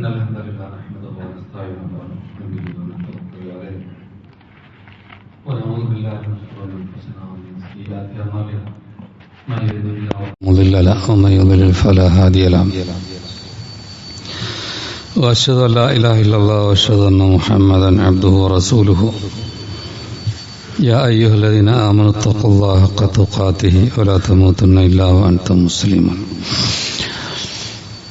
إن الحمد لله ونستعينه ونستغفره عليه. ونعوذ بالله من شرور أنفسنا ومن سيئات أعمالنا. من الله مضل له ومن يضلل فلا هادي له. وأشهد أن لا إله إلا الله وأشهد أن محمدا عبده ورسوله. يا أيها الذين آمنوا اتقوا الله حق تقاته ولا تموتن إلا وأنتم مسلمون.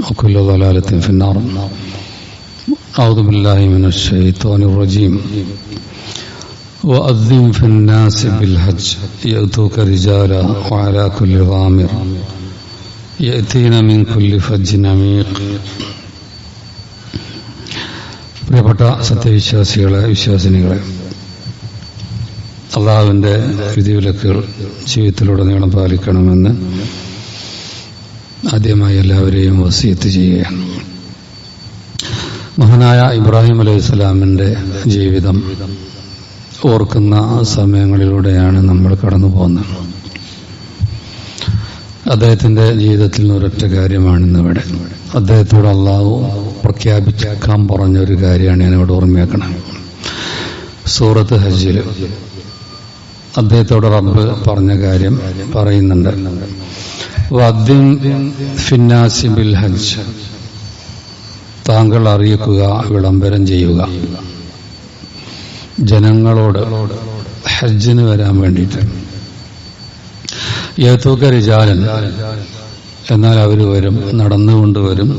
وكل ضلالة في النار أعوذ بالله من الشيطان الرجيم وأذن في الناس بالحج يأتوك رجالا وعلى كل ضامر يأتين من كل فج عميق പ്രിയപ്പെട്ട സത്യവിശ്വാസികളെ വിശ്വാസിനികളെ അള്ളാഹുവിൻ്റെ വിധിവിലക്കുകൾ ജീവിതത്തിലുടനീളം പാലിക്കണമെന്ന് ആദ്യമായി എല്ലാവരെയും വസീത്ത് ചെയ്യുകയാണ്. മഹാനായ ഇബ്രാഹിം അലൈഹി സ്വലാമിന്റെ ജീവിതം ഓർക്കുന്ന സമയങ്ങളിലൂടെയാണ് നമ്മൾ കടന്നു പോകുന്നത്. അദ്ദേഹത്തിന്റെ ജീവിതത്തിൽ നിന്ന് ഒരൊറ്റ കാര്യമാണ് ഇന്നിവിടെ. അദ്ദേഹത്തോട് അള്ളാഹു പ്രഖ്യാപിച്ചേക്കാൻ പറഞ്ഞ ഒരു കാര്യമാണ് ഞാൻ ഇവിടെ ഓർമ്മയാക്കണം സൂറത്ത് ഹജ്ജിൽ അദ്ദേഹത്തോട് റബ്ബ് പറഞ്ഞ കാര്യം പറയുന്നുണ്ട്. ഹജ്ജ്. താങ്കൾ അറിയിക്കുക വിളംബരം ചെയ്യുക. ജനങ്ങളോട് ഹജ്ജിന് വരാൻ വേണ്ടിയിട്ട്. ഏത്തൂക്ക റിജാലൻ എന്നാൽ അവർ വരും നടന്നുകൊണ്ട് വരും.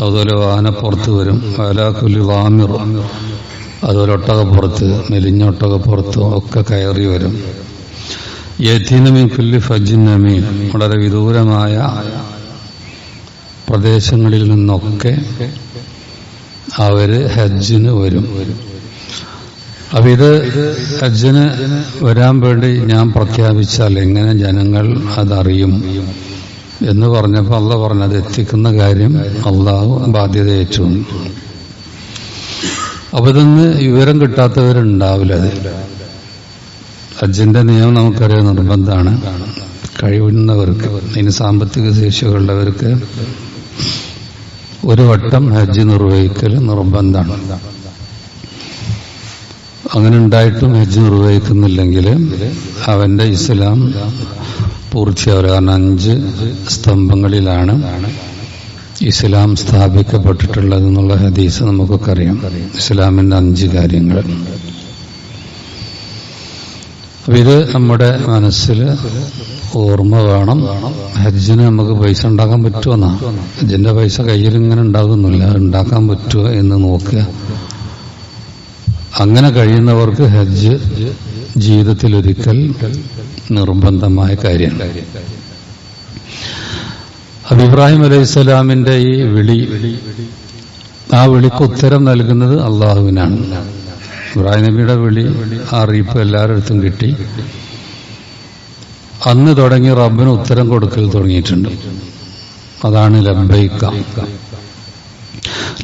അതുപോലെ വാഹനപ്പുറത്ത് വരും. വലാക്കുലി വാമിർ അതുപോലെ ഒട്ടകപ്പുറത്ത് മെലിഞ്ഞ ഒട്ടകപ്പുറത്തും ഒക്കെ കയറി വരും. വളരെ വിദൂരമായ പ്രദേശങ്ങളിൽ നിന്നൊക്കെ അവർ ഹജ്ജിന് വരും. അപ്പൊ ഇത് ഹജ്ജിന് വരാൻ വേണ്ടി ഞാൻ പ്രഖ്യാപിച്ചാൽ എങ്ങനെ ജനങ്ങൾ അതറിയും എന്ന് പറഞ്ഞപ്പോൾ അള്ള പറഞ്ഞത് എത്തിക്കുന്ന കാര്യം അള്ളാഹു ബാധ്യത ഏറ്റുണ്ട് അപ്പൊ ഇതൊന്ന് വിവരം കിട്ടാത്തവരുണ്ടാവില്ല അത്. ഹജ്ജിന്റെ നിയമം നമുക്കറിയാം നിർബന്ധമാണ്. കഴിവുന്നവർക്ക് ഇനി സാമ്പത്തിക ശേഷികളുള്ളവർക്ക് ഒരു വട്ടം ഹജ്ജ് നിർവഹിക്കൽ നിർബന്ധമാണ്. അങ്ങനെ ഉണ്ടായിട്ടും ഹജ്ജ് നിർവഹിക്കുന്നില്ലെങ്കിൽ അവന്റെ ഇസ്ലാം പൂർത്തിയാവില്ല കാരണം അഞ്ച് സ്തംഭങ്ങളിലാണ് ഇസ്ലാം സ്ഥാപിക്കപ്പെട്ടിട്ടുള്ളത് എന്നുള്ള ഹദീസ് നമുക്കൊക്കെ അറിയാം. ഇസ്ലാമിന്റെ അഞ്ച് കാര്യങ്ങൾ. അപ്പൊ ഇത് നമ്മുടെ മനസ്സിൽ ഓർമ്മ വേണം. ഹജ്ജിന് നമുക്ക് പൈസ ഉണ്ടാക്കാൻ പറ്റുമെന്നാണ് ഹജ്ജിന്റെ പൈസ കയ്യിൽ ഇങ്ങനെ ഉണ്ടാകുന്നില്ല. ഉണ്ടാക്കാൻ പറ്റുമോ എന്ന് നോക്കുക. അങ്ങനെ കഴിയുന്നവർക്ക് ഹജ്ജ് ജീവിതത്തിൽ ഒരിക്കൽ നിർബന്ധമായ കാര്യമാണ്. അബിബ്രാഹിം ഇബ്രാഹിം അലൈഹി സ്വലാമിന്റെ ഈ വിളി ആ വിളിക്ക് ഉത്തരം നൽകുന്നത് അള്ളാഹുവിനാണ്. ഇബ്രാഹിം നബിയുടെ വിളി അറിയിപ്പ് എല്ലാവരുടെ കിട്ടി. അന്ന് തുടങ്ങി റബ്ബിന് ഉത്തരം കൊടുക്കൽ തുടങ്ങിയിട്ടുണ്ട്. അതാണ് ലബൈക്ക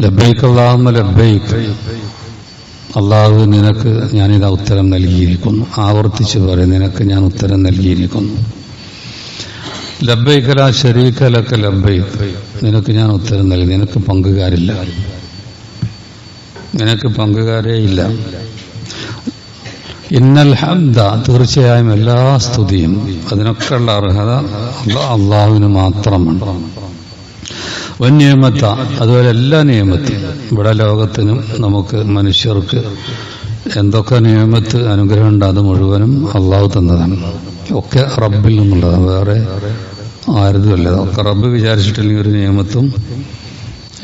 ലബൈക്ക് അള്ളാഹുമ്മ ലബൈക്ക് അള്ളാഹു നിനക്ക് ഞാനിതാ ഉത്തരം നൽകിയിരിക്കുന്നു. ആവർത്തിച്ച് പറയും നിനക്ക് ഞാൻ ഉത്തരം നൽകിയിരിക്കുന്നു. ലബൈക്കല ശരീക്കലൊക്കെ ലബൈക്ക് നിനക്ക് ഞാൻ ഉത്തരം നൽകി നിനക്ക് പങ്കുകാരില്ല. നിനക്ക് പങ്കുകാരേ ഇല്ല. ഇന്നൽ ഹംദ തീർച്ചയായും എല്ലാ സ്തുതിയും അതിനൊക്കെയുള്ള അർഹത അള്ളാഹുവിന് മാത്രമാണ്. വന്യമത്ത അതുപോലെ എല്ലാ നിയമത്തും. ഇവിടെ ലോകത്തിനും നമുക്ക് മനുഷ്യർക്ക് എന്തൊക്കെ നിയമത്ത് അനുഗ്രഹം ഉണ്ട് അത് മുഴുവനും അള്ളാഹു തന്നതാണ്. ഒക്കെ റബ്ബിൽ നിന്നുള്ളതാണ് വേറെ ആരുതല്ല ഒക്കെ റബ്ബ് വിചാരിച്ചിട്ടില്ലെങ്കിൽ ഒരു നിയമത്തും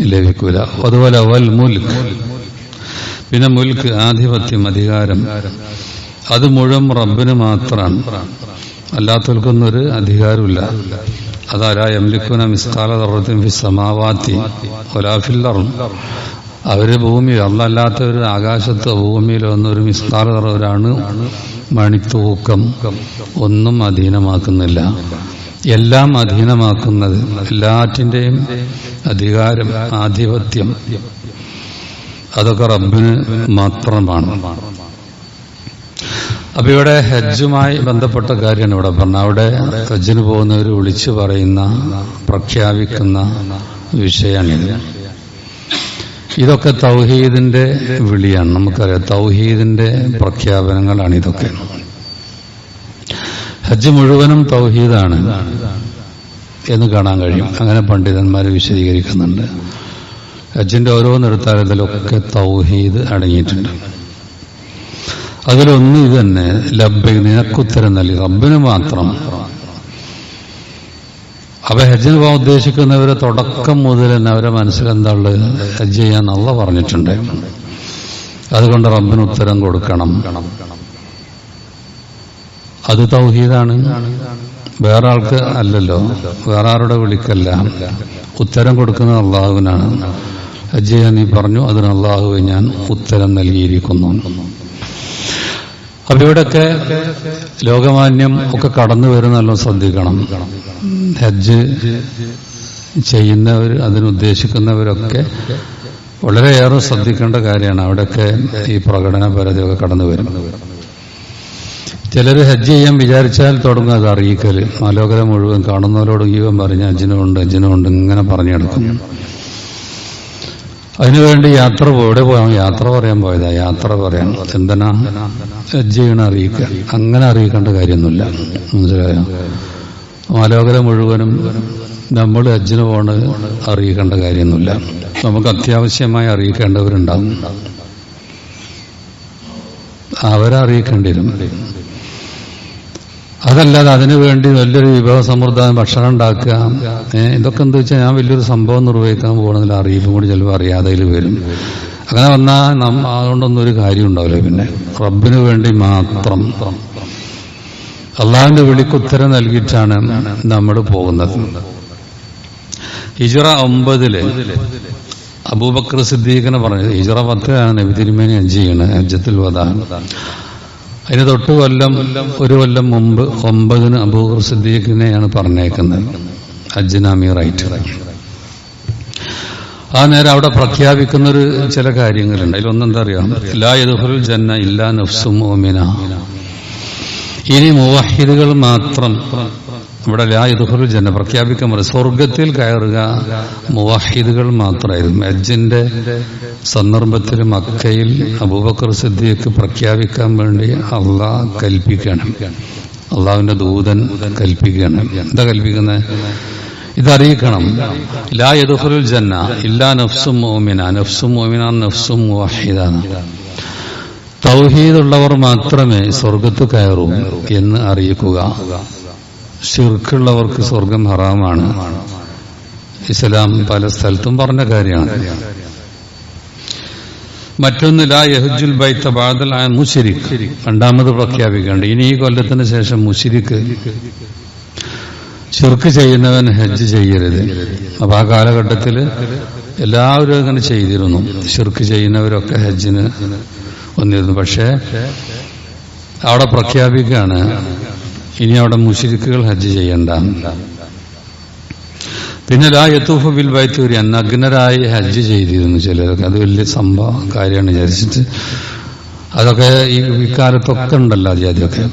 ലഭിക്കൂല. അതുപോലെ വൽ മുൽക്ക് പിന്നെ മുൽക്ക് ആധിപത്യം അധികാരം. അത് മുഴുവൻ റബ്ബിന് മാത്രമാണ് അല്ലാത്തവർക്കൊന്നും ഒരു അധികാരമില്ല അതാരാ എംലിക്കുന മിസ്കാല തറത്തിൻ ഫി സമാവാത്തി ഒലാഫില്ലറും അവർ ഭൂമിയിൽ അല്ലല്ലാത്തവർ ആകാശത്തോ ഭൂമിയിലോ ഒന്നൊരു മിസ്കാല തറവരാണ് മണിത്തൂക്കം. ഒന്നും അധീനമാക്കുന്നില്ല. എല്ലാം അധീനമാക്കുന്നത് എല്ലാറ്റിന്റെയും അധികാരം ആധിപത്യം അതൊക്കെ റബ്ബിന് മാത്രമാണ്. അപ്പൊ ഇവിടെ ഹജ്ജുമായി ബന്ധപ്പെട്ട കാര്യമാണ് ഇവിടെ പറഞ്ഞത്. അവിടെ ഹജ്ജിന് പോകുന്നവർ വിളിച്ചു പറയുന്ന പ്രഖ്യാപിക്കുന്ന വിഷയമാണിത്. ഇതൊക്കെ തൗഹീദിന്റെ വിളിയാണ്. നമുക്കറിയാം തൗഹീദിന്റെ പ്രഖ്യാപനങ്ങളാണ് ഇതൊക്കെ. ഹജ്ജ് മുഴുവനും തൗഹീദാണ് എന്ന് കാണാൻ കഴിയും. അങ്ങനെ പണ്ഡിതന്മാർ വിശദീകരിക്കുന്നുണ്ട്. ഹജ്ജിന്റെ ഓരോ നിർത്താരത്തിലൊക്കെ തൗഹീദ് അടങ്ങിയിട്ടുണ്ട്. അതിലൊന്ന് ഇത് തന്നെ ലബ്ബ നിനക്കുത്തരം നൽകി റബ്ബിന് മാത്രം. അപ്പൊ ഹജ്ജിന് പോകാൻ ഉദ്ദേശിക്കുന്നവരെ തുടക്കം മുതൽ തന്നെ അവരെ മനസ്സിലെന്താ ഉള്ളത്? ഹജ്ജ് ചെയ്യാൻ അള്ള പറഞ്ഞിട്ടുണ്ട്. അതുകൊണ്ട് റബ്ബിന് ഉത്തരം കൊടുക്കണം. അത് തൗഹീദാണ്. വേറെ ആൾക്ക് അല്ലല്ലോ. വേറെ ആരുടെ വിളിക്കല്ല. ഉത്തരം കൊടുക്കുന്നത് അള്ളാഹുവിനാണ്. ചെയ്യാൻ നീ പറഞ്ഞു അതിന് അള്ളാഹുവെ ഞാൻ ഉത്തരം നൽകിയിരിക്കുന്നു. അപ്പൊ ഇവിടെയൊക്കെ ലോകമാന്യം ഒക്കെ കടന്നു വരുന്നല്ലോ ശ്രദ്ധിക്കണം. ഹജ്ജ് ചെയ്യുന്നവർ അതിനുദ്ദേശിക്കുന്നവരൊക്കെ വളരെയേറെ ശ്രദ്ധിക്കേണ്ട കാര്യമാണ്. അവിടെയൊക്കെ ഈ പ്രകടന പരതയൊക്കെ കടന്നു വരും. ചിലർ ഹജ്ജ് ചെയ്യാൻ വിചാരിച്ചാൽ തുടങ്ങും അത് അറിയിക്കൽ. ആലോകരം മുഴുവൻ കാണുന്നവരോട് ജീവൻ പറഞ്ഞ് അജിനുണ്ട് അജിനുണ്ട് ഇങ്ങനെ പറഞ്ഞു കിടക്കും അതിനുവേണ്ടി യാത്ര എവിടെ പോയാൽ യാത്ര പറയാൻ പോയതാ. യാത്ര പറയാൻ എന്തിനാ സജ്ജീകരണം അറിയിക്കുക. അങ്ങനെ അറിയിക്കേണ്ട കാര്യമൊന്നുമില്ല. മനസ്സിലായോ? ആലോകനം മുഴുവനും നമ്മൾ ഹജ്ജിന് പോണ് അറിയിക്കേണ്ട കാര്യമൊന്നുമില്ല. നമുക്ക് അത്യാവശ്യമായി അറിയിക്കേണ്ടവരുണ്ടാവും. അവരെ അറിയിക്കേണ്ടി വരും. അതല്ലാതെ അതിനു വേണ്ടി വലിയൊരു വിഭവ സമൃദ്ധമായ ഭക്ഷണം ഉണ്ടാക്കുക. ഇതൊക്കെ എന്താ വെച്ചാൽ ഞാൻ വലിയൊരു സംഭവം നിർവഹിക്കാൻ പോകണമെന്നില്ല അറിയിപ്പും കൂടി ചിലപ്പോൾ അറിയാതെ അതിൽ വരും. അങ്ങനെ വന്നാൽ നമ്മ അതുകൊണ്ടൊന്നും ഒരു കാര്യം ഉണ്ടാവില്ല പിന്നെ. റബ്ബിന് വേണ്ടി മാത്രം. അള്ളാഹിന്റെ വിളിക്കുത്തരം നൽകിയിട്ടാണ് നമ്മൾ പോകുന്നത്. ഹിജറ ഒമ്പതിൽ അബൂബക്കർ സിദ്ദീഖിനെ പറഞ്ഞത് ഹിജറ പത്തിലാണ് നബി തിരുമേനി ഹജ്ജ് ചെയ്യണത് ഹജ്ജത്തിൽ വധാ അതിന് തൊട്ട് കൊല്ലം ഒരു കൊല്ലം മുമ്പ് ഒമ്പതിന് അബൂഹർ സിദ്ദീഖിനെയാണ് പറഞ്ഞേക്കുന്നത്. അജ്നാമി റൈറ്റ്. ആ നേരം അവിടെ പ്രഖ്യാപിക്കുന്ന ഒരു ചില കാര്യങ്ങളുണ്ട്. അതിലൊന്നെന്താ അറിയാം? ലാ യദുഹുൽ ജന്ന ഇല്ലാ നഫ്സും ഓമിന. ഇനി മുവാഹിദുകൾ മാത്രം ഇവിടെ ലാ ജന പ്രഖ്യാപിക്കാൻ പറയും സ്വർഗത്തിൽ കയറുക മുവഹിദുകൾ മാത്രമായിരുന്നു. ഹജ്ജിന്റെ സന്ദർഭത്തിൽ മക്കയിൽ അബൂബക്കർ സിദ്ദീഖ് പ്രഖ്യാപിക്കാൻ വേണ്ടി അള്ളാഹ് കൽപ്പിക്കണം. അള്ളാഹുവിന്റെ ദൂതൻ കൽപ്പിക്കണം. എന്താ കൽപ്പിക്കുന്നത്? ഇതറിയിക്കണം. ലാ യദുഹുൽ ജന്ന ഇല്ലാ നഫ്സും മോമിന നഫ്സും മോമിന നഫ്സും മുവാഹിദാണ്. തൗഹീദുള്ളവർ മാത്രമേ സ്വർഗത്ത് കയറൂ എന്ന് അറിയിക്കുക. ഷിർക്കുള്ളവർക്ക് സ്വർഗം ഹറാമാണ്. ഇസ്ലാം പല സ്ഥലത്തും പറഞ്ഞ കാര്യമാണ്. മറ്റൊന്ന് ലാ യഹുജുൽ ബൈത്ത ബാദൽ ആ മുഷിരിഖ് രണ്ടാമത് പ്രഖ്യാപിക്കേണ്ട ഇനി ഈ കൊല്ലത്തിന് ശേഷം മുഷിരിഖ് ചുർക്ക് ചെയ്യുന്നവൻ ഹജ്ജ് ചെയ്യരുത്. അപ്പൊ ആ കാലഘട്ടത്തിൽ എല്ലാവരും അങ്ങനെ ചെയ്തിരുന്നു. ചുർക്ക് ചെയ്യുന്നവരൊക്കെ ഹജ്ജിന് വന്നിരുന്നു. പക്ഷേ അവിടെ പ്രഖ്യാപിക്കുകയാണ് ഇനി അവിടെ മുഷിരിക്കുകൾ ഹജ്ജ് ചെയ്യണ്ട. പിന്നെ ലാ യത്തൂഫ് ബിൽ ബൈത്തൂരി നഗ്നരായി ഹജ്ജ് ചെയ്തിരുന്നു ചിലരൊക്കെ. അത് വലിയ സംഭവ കാര്യമാണ് വിചാരിച്ചിട്ട്. അതൊക്കെ ഈ ഇക്കാലത്തൊക്കെ ഉണ്ടല്ലോ ആദ്യമൊക്കെ.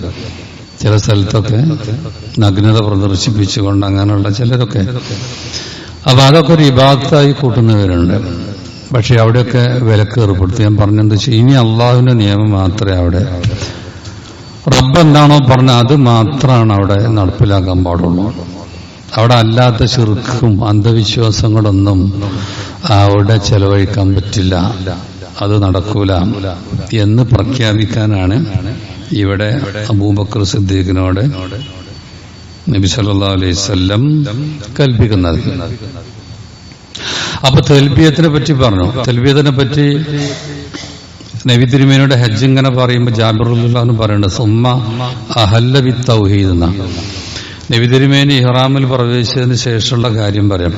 ചില സ്ഥലത്തൊക്കെ നഗ്നത പ്രദർശിപ്പിച്ചുകൊണ്ട് അങ്ങനെയുള്ള ചിലരൊക്കെ. അപ്പൊ അതൊക്കെ ഒരു ഇബാത്തായി കൂട്ടുന്നവരുണ്ട്. പക്ഷെ അവിടെയൊക്കെ വിലക്ക് ഏർപ്പെടുത്തി. ഞാൻ പറഞ്ഞെന്താ വെച്ചാൽ ഇനി അള്ളാഹുവിന്റെ നിയമം മാത്രമേ അവിടെ റബ്ബ് എന്താണോ പറഞ്ഞ അത് മാത്രമാണ് അവിടെ നടപ്പിലാക്കാൻ പാടുള്ളൂ. അവിടെ അല്ലാത്ത ശിർക്കും അന്ധവിശ്വാസങ്ങളൊന്നും അവിടെ ചെലവഴിക്കാൻ പറ്റില്ല. അത് നടക്കൂല എന്ന് പ്രഖ്യാപിക്കാനാണ് ഇവിടെ അബൂബക്കർ സിദ്ദീഖിനോട് നബി സല്ലാ അലൈഹി കൽപ്പിക്കുന്നത്. അപ്പൊ തെൽബിയത്തിനെ പറ്റി പറഞ്ഞു. തെൽബിയത്തിനെ പറ്റി നബി തിരുമേനയുടെ ഹജ്ജ് ഇങ്ങനെ പറയുമ്പോൾ ജാബിറുല്ലാന്ന് പറയുന്നത് സുമ്മ അഹല്ല വി തൗഹീദ് നബി തിരുമേനി ഇഹ്റാമിൽ പ്രവേശിച്ചതിന് ശേഷമുള്ള കാര്യം പറയാം.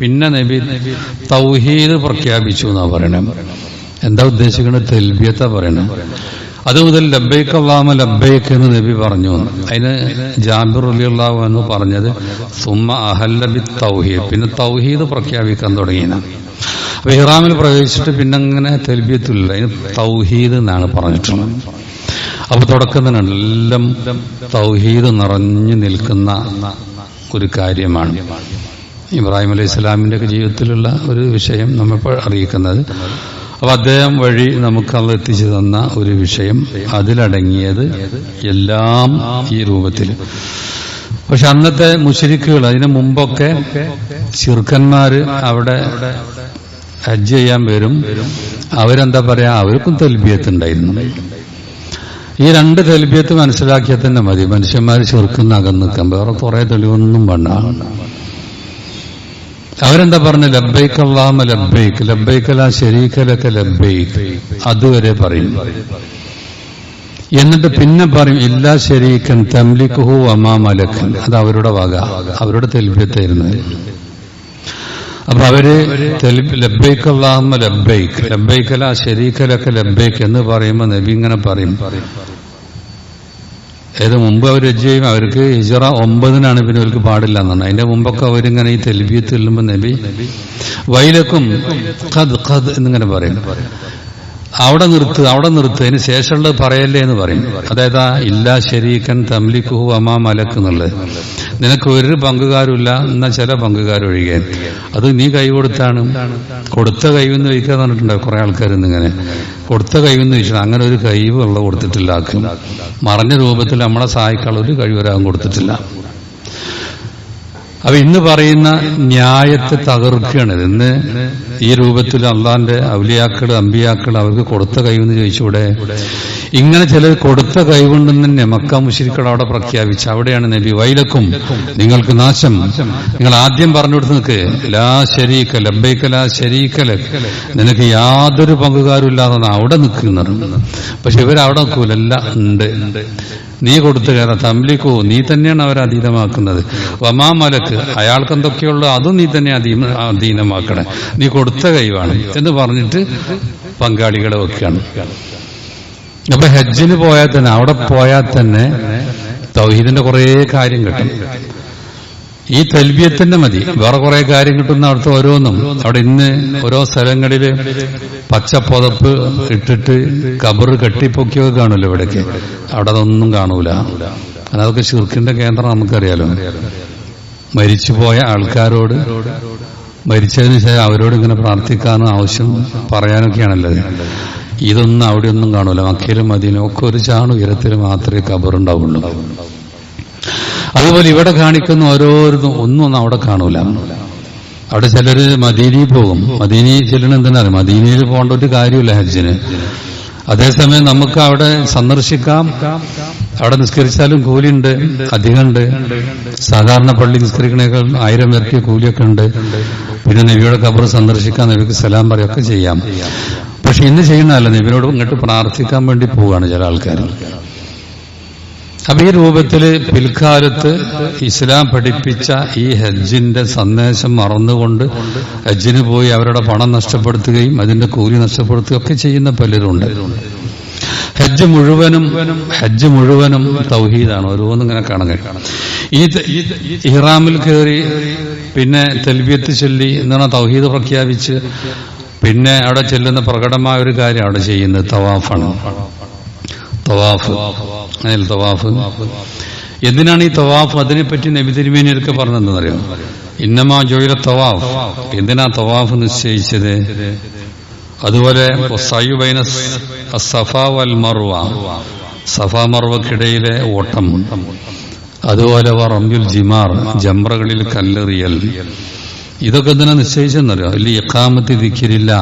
പിന്നെ നബി തൗഹീദ് പ്രഖ്യാപിച്ചു എന്നാ പറയണം. എന്താ ഉദ്ദേശിക്കുന്നത് തെൽബിയത്താ പറയണം. അത് മുതൽ ലബൈക്ക് അള്ളാമ ലബൈക്ക് എന്ന് നബി പറഞ്ഞു. അതിന് ജാബിർ അലി അള്ളാഹു എന്ന് പറഞ്ഞത് സുമ്മ അഹല്ലബി തൗഹീദ് പിന്നെ തൗഹീദ് പ്രഖ്യാപിക്കാൻ തുടങ്ങിയാണ് അപ്പൊ ഇഹ്റാമിൽ പ്രവേശിച്ചിട്ട് പിന്നെ അങ്ങനെ തെൽബിയത്തില്ല തൗഹീദ് എന്നാണ് പറഞ്ഞിട്ടുള്ളത്. അപ്പൊ തുടക്കം തന്നെ എല്ലാം തൗഹീദ് നിറഞ്ഞു നിൽക്കുന്ന ഒരു കാര്യമാണ്. ഇബ്രാഹിം അലൈഹി ഇസ്ലാമിന്റെ ഒക്കെ ജീവിതത്തിലുള്ള ഒരു വിഷയം നമ്മിപ്പോൾ അറിയിക്കുന്നത്. അപ്പൊ അദ്ദേഹം വഴി നമുക്ക് അത് എത്തിച്ചു തന്ന ഒരു വിഷയം അതിലടങ്ങിയത് എല്ലാം ഈ രൂപത്തിൽ. പക്ഷെ അന്നത്തെ മുഷരിക്കുകൾ അതിനു മുമ്പൊക്കെ ചെറുക്കന്മാര് അവിടെ ഹജ്ജ് ചെയ്യാൻ വരും. അവരെന്താ പറയാ? അവർക്കും തെൽബിയത്തുണ്ടായിരുന്നു. ഈ രണ്ട് തെൽബിയത്ത് മനസ്സിലാക്കിയാൽ തന്നെ മതി. മനുഷ്യന്മാർ ചെറുക്കുന്ന അകന്ന് നിൽക്കാൻ വേറെ കുറെ തെളിവൊന്നും വേണ്ട. അവരെന്താ പറഞ്ഞ? ലബൈക്ക് അള്ളാമ ലബൈക്ക് ലബൈക്കല ശരീക്കലൊക്കെ ലബൈക്ക് അതുവരെ പറയും. എന്നിട്ട് പിന്നെ പറയും ഇല്ലാ ശരീക്കൻ തംലിക്കുഹു അമാ മലക്കൻ അത് അവരുടെ വക. അവരുടെ തെൽബിയത്തായിരുന്നു. അപ്പൊ അവർ ലബൈക്ക് അള്ളാഹുമ്മ ലബൈക്ക് ലബൈക്കല ശരീക്കലൊക്കെ ലബൈക്ക് എന്ന് പറയുമ്പോ നബി ഇങ്ങനെ പറയും. ഏത് മുമ്പ് അവർ ഹജ്ജ് ചെയ്യും അവർക്ക് ഹിജറ ഒമ്പതിനാണ് പിന്നെ അവർക്ക് പാടില്ല എന്നാണ്. അതിന്റെ മുമ്പൊക്കെ അവരിങ്ങനെ ഈ തെലിബിയത്ത് ചെല്ലുമ്പോ നബി വൈലക്കും ഖദ് ഖദ് എന്നിങ്ങനെ പറയും. അവിടെ നിർത്ത് അവിടെ നിർത്ത്. അതിന് ശേഷമുള്ളത് പറയല്ലേ എന്ന് പറയും. അതായത് ഇല്ലാ ശരീക്കൻ തംലിക്കുഹു അമാ മലക്ക് എന്നുള്ളത്. നിനക്ക് ഒരു പങ്കുകാരുമില്ല എന്നാ ചില പങ്കുകാരൊഴികെ. അത് നീ കൈ കൊടുത്താണ്. കൊടുത്ത കൈവെന്ന് വയ്ക്കുക പറഞ്ഞിട്ടുണ്ട് കുറെ ആൾക്കാർ ഇന്നിങ്ങനെ കൊടുത്ത കൈവെന്ന് ചോദിച്ചാൽ അങ്ങനെ ഒരു കഴിവ് ഉള്ള കൊടുത്തിട്ടില്ല ആക്കും മറഞ്ഞ രൂപത്തിൽ നമ്മളെ സഹായിക്കാനുള്ള ഒരു കഴിവരാകും കൊടുത്തിട്ടില്ല. അപ്പൊ ഇന്ന് പറയുന്ന ന്യായത്തെ തകർക്കുകയാണ്. ഇന്ന് ഈ രൂപത്തിൽ അള്ളാന്റെ ഔലിയാക്കൾ അമ്പിയാക്കൾ അവർക്ക് കൊടുത്ത കഴിവെന്ന് ചോദിച്ചൂടെ? ഇങ്ങനെ ചിലർ കൊടുത്ത കഴിവുണ്ടെന്ന് തന്നെ മക്ക മുഷിരിക്കൾ അവിടെ പ്രഖ്യാപിച്ചു. അവിടെയാണ് നബി വൈലക്കും നിങ്ങൾക്ക് നാശം. നിങ്ങൾ ആദ്യം പറഞ്ഞു കൊടുത്ത് നിൽക്ക് ലാ ശരീക്ക ലബൈക്ക ലാ ശരീക്കല നിനക്ക് യാതൊരു പങ്കുകാരും ഇല്ലാതെ അവിടെ നിൽക്കുന്നുണ്ട് പക്ഷെ ഇവരവിടെ നിൽക്കൂലല്ല ഉണ്ട്. നീ കൊടുത്തു കയറാം തമ്പിലിക്കോ നീ തന്നെയാണ് അവരെ അധീനമാക്കുന്നത്. വമാ മലക്ക് അയാൾക്ക് എന്തൊക്കെയുള്ളൂ അതും നീ തന്നെ അധീന അധീനമാക്കണേ. നീ കൊടുത്ത കൈവാണ് എന്ന് പറഞ്ഞിട്ട് പങ്കാളികളെ വെക്കുകയാണ്. അപ്പൊ ഹജ്ജിന് പോയാൽ തന്നെ അവിടെ പോയാൽ തന്നെ തൗഹീദിന്റെ കുറേ കാര്യം കിട്ടും. ഈ തൽബിയത്തിന്റെ മതി. വേറെ കുറെ കാര്യം കിട്ടുന്ന അടുത്ത് ഓരോന്നും. അവിടെ ഇന്ന് ഓരോ സ്ഥലങ്ങളിൽ പച്ച പുതപ്പ് ഇട്ടിട്ട് കബർ കെട്ടിപ്പൊക്കിയൊക്കെ കാണൂല്ലോ ഇവിടേക്ക്. അവിടെ അതൊന്നും കാണൂല. അതൊക്കെ ഷിർക്കിന്റെ കേന്ദ്രം നമുക്കറിയാലോ. മരിച്ചുപോയ ആൾക്കാരോട് മരിച്ചതിന് ശേഷം അവരോട് ഇങ്ങനെ പ്രാർത്ഥിക്കാനും ആവശ്യം പറയാനൊക്കെയാണല്ലോ ഇതൊന്നും അവിടെ ഒന്നും കാണൂല. മക്കയിലും മദീനും ഒക്കെ ഒരു ചാണ് ഉയരത്തിൽ മാത്രമേ കബറുണ്ടാവുള്ളൂ. അതുപോലെ ഇവിടെ കാണിക്കുന്ന ഓരോരുത്തും ഒന്നും അവിടെ കാണൂല. അവിടെ ചിലര് മദീനയിൽ പോകും. മദീനയിൽ ചെല്ലണം എന്തിനാണ് മദീനയിൽ പോകേണ്ട ഒരു കാര്യമില്ല ഹജ്ജിന്. അതേസമയം നമുക്ക് അവിടെ സന്ദർശിക്കാം. അവിടെ നിസ്കരിച്ചാലും കൂലിയുണ്ട് അധികമുണ്ട്. സാധാരണ പള്ളി നിസ്കരിക്കണേക്കാൾ ആയിരം പേർക്ക് കൂലിയൊക്കെ ഉണ്ട്. പിന്നെ നബിയുടെ കബർ സന്ദർശിക്കാം നബിക്ക് സലാം പറയൊക്കെ ചെയ്യാം. പക്ഷെ ഇന്ന് ചെയ്യുന്നതല്ല നബിനോട് ഇങ്ങോട്ട് പ്രാർത്ഥിക്കാൻ വേണ്ടി പോവുകയാണ് ചില ആൾക്കാർ ഈ രൂപത്തിൽ പിൽക്കാലത്ത് ഇസ്ലാം പഠിപ്പിച്ച ഈ ഹജ്ജിന്റെ സന്ദേശം മറന്നുകൊണ്ട് ഹജ്ജിന് പോയി അവരുടെ പണം നഷ്ടപ്പെടുത്തുകയും അതിന്റെ കൂലി നഷ്ടപ്പെടുത്തുകയും ഒക്കെ ചെയ്യുന്ന പലരുണ്ട്. ഹജ്ജ് മുഴുവനും ഹജ്ജ് മുഴുവനും തൗഹീദാണ്. ഓരോന്നും ഇങ്ങനെ കാണാൻ ഈ ഇഹ്റാമിൽ കയറി പിന്നെ തെൽബിയത്ത് ചൊല്ലി എന്നാണ് തൗഹീദ് പ്രഖ്യാപിച്ച് പിന്നെ അവിടെ ചെല്ലുന്ന പ്രകടമായ ഒരു കാര്യം അവിടെ ചെയ്യുന്നത് തവാഫാണ്. തവാഫ്. അതിൽ തവാഫ്. എന്തിനാണ് ഈ തവാഫ്? അതിനെപ്പറ്റി നബി തിരുമേനിയൊക്കെ പറഞ്ഞതെന്നറിയോ? ഇന്നമാ ജോയിലെ തവാഫ്. എന്തിനാ തവാഫ് നിശ്ചയിച്ചത്? അതുപോലെ സഫാ വൽ സഫ മർവക്കിടയിലെ ഓട്ടം. അതുപോലെ വറമ്പിൽ ജിമാർ ജംറകളിൽ കല്ലെറിയൽ. ഇതൊക്കെ എന്തിനാ നിശ്ചയിച്ചെന്നറിയോ ഇല്ല ഇക്കാമത്തി ദിക്കിരില്ല